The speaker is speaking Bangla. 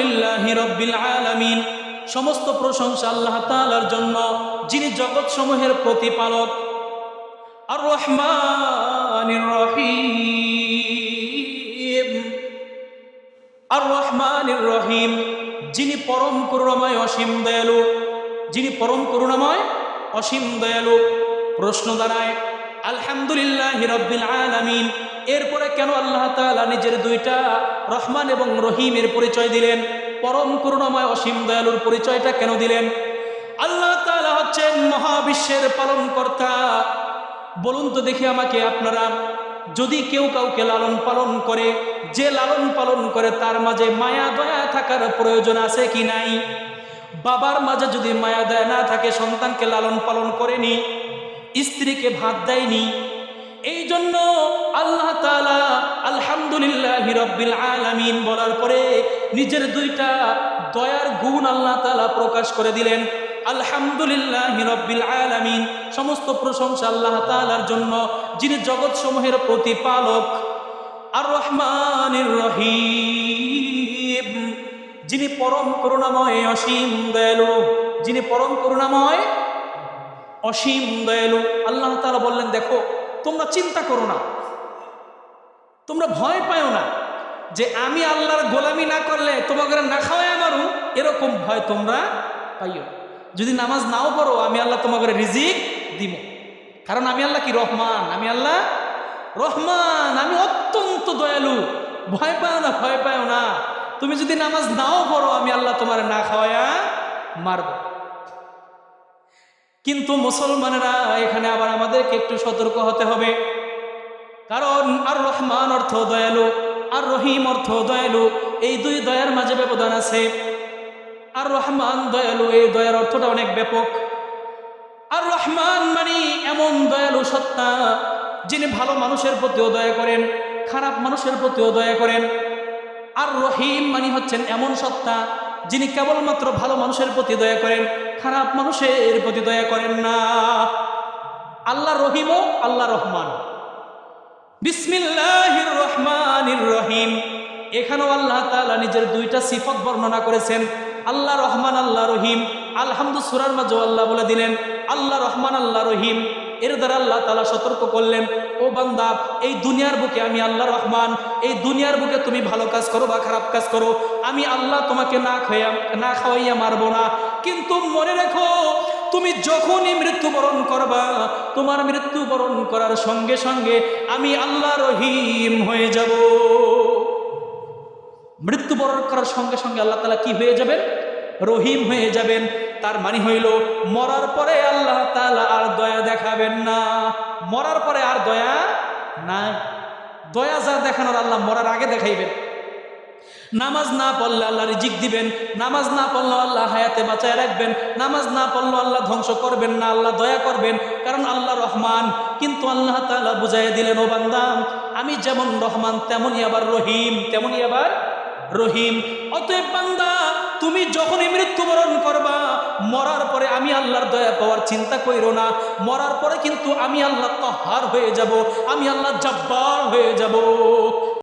আলহামদুলিল্লাহ রব্বিল আলামিন। সমস্ত প্রশংসা আল্লাহ তাআলার জন্য, যিনি জগৎ সমূহের প্রতিপালক। আর রহমানির রহিম। আর রহমানির রহিম। যিনি পরম করুণাময় অসীম দয়ালু। যিনি পরম করুণাময় অসীম দয়ালু। প্রশ্ন দাঁড়ায় আলহামদুলিল্লাহ রব্বিল আলামিন। এরপরে কেন আল্লাহ তালা নিজের দুইটা রহমান এবং রহিমের পরিচয় দিলেন? পরম করুণাময় অসীম দয়ালুর পরিচয়টা কেন দিলেন? আল্লাহ তাআলা হচ্ছেন মহাবিশ্বের পালনকর্তা। বলুন তো দেখি আমাকে আপনারা, যদি কেউ কাউকে লালন পালন করে, যে লালন পালন করে তার মাঝে মায়া দয়া থাকার প্রয়োজন আছে কি নাই? বাবার মাঝে যদি মায়া দয়া না থাকে, সন্তানকে লালন পালন করেনি স্ত্রীকে ভাত দেয়নি। এই জন্য আল্লাহ তাআলা আলহামদুলিল্লাহ রব্বিল আলামিন বলার পরে নিজের দুইটা দয়ার গুণ আল্লাহ তাআলা প্রকাশ করে দিলেন। আলহামদুলিল্লাহ রব্বিল আলামিন। সমস্ত প্রশংসা আল্লাহ তাআলার জন্য, যিনি জগৎ সমূহের প্রতিপালক। আর রহমানির রহিম। যিনি পরম করুণাময় অসীম দয়ালু। যিনি পরম করুণাময় অসীম দয়ালু। আল্লাহ তাআলা বললেন, দেখো, তোমরা চিন্তা করো না। তোমরা ভয় পাও না যে আমি আল্লাহর গোলামি না করলে তোমাকে না খাওয়াই আমারও এরকম ভয় তোমরা পাইও যদি নামাজ নাও পড়ো, আমি আল্লাহ তোমাকে রিজিক দিব কারণ আমি আল্লাহ কি? রহমান। আমি আল্লাহ রহমান। আমি অত্যন্ত দয়ালু। ভয় পাও না, ভয় পাও না। তুমি যদি নামাজ নাও পড়ো, আমি আল্লাহ তোমার না খাওয়ায়া মারব। কিন্তু মুসলমানেরা এখানে আবার আমাদেরকে একটু সতর্ক হতে হবে। কারণ আর রহমান অর্থ দয়ালু আর রহিম অর্থ দয়ালু, এই দুই দয়ার মাঝে ব্যবধান আছে। আর রহমান দয়ালু, এই দয়ার অর্থটা অনেক ব্যাপক। আর রহমান মানে এমন দয়ালু সত্তা, যিনি ভালো মানুষের প্রতিও দয়া করেন, খারাপ মানুষের প্রতিও দয়া করেন। আর রহিম মানে হচ্ছেন এমন সত্তা যিনি কেবলমাত্র ভালো মানুষের প্রতি দয়া করেন, খারাপ মানুষের প্রতি দয়া করেন না। আল্লাহ রহিমও, আল্লাহ রহমান বিসমিল্লাহির রহমানির রহিম। এখানেও আল্লাহ তালা নিজের দুইটা সিফত বর্ণনা করেছেন। আল্লাহ রহমান, আল্লাহ রহিম। আলহামদু সুরার মাঝে আল্লাহ বলে দিলেন, আল্লাহ রহমান, আল্লাহ রহিম। এর দ্বারা আল্লাহ তালা সতর্ক করলেন, ও বান্দা, এই দুনিয়ার বুকে আমি আল্লাহ রহমান এই দুনিয়ার বুকে তুমি ভালো কাজ করো বা খারাপ কাজ করো, আমি আল্লাহ তোমাকে না খাইয়া, না খাওয়াইয়া মারবো না। কিন্তু মনে রেখো, তুমি যখনই মৃত্যুবরণ করবা, তোমার মৃত্যুবরণ করার সঙ্গে সঙ্গে আমি আল্লাহ রহিম হয়ে যাব। মৃত্যুবরণ করার সঙ্গে সঙ্গে আল্লাহ তালা কি হয়ে যাবেন? রহিম হয়ে যাবেন। তার মানে হইল, মরার পরে আল্লাহ তালা আর দয়া দেখাবেন না। মরার পরে আর দয়া নাই। দয়া যা দেখানোর আল্লাহ মরার আগে দেখাইবেন। নামাজ না পড়লে আল্লাহ রিজিক দিবেন, নামাজ না পড়লে আল্লাহ হায়াতে বাঁচায় রাখবেন, নামাজ না পড়লে আল্লাহ ধ্বংস করবেন না, আল্লাহ দয়া করবেন, কারণ আল্লাহ রহমান। কিন্তু আল্লাহ তালা বুঝাইয়া দিলেন, ও বান্দাম আমি যেমন রহমান, তেমনই আবার রহিম, তেমনই আবার রহিম। অতএব বান্দা, তুমি যখনই মৃত্যুবরণ করবা, মরার পরে আমি আল্লাহর দয়া পাওয়ার চিন্তা কইরো না। মরার পরে কিন্তু আমি আল্লাহ কহার হয়ে যাব, আমি আল্লাহ জব্বার হয়ে যাব।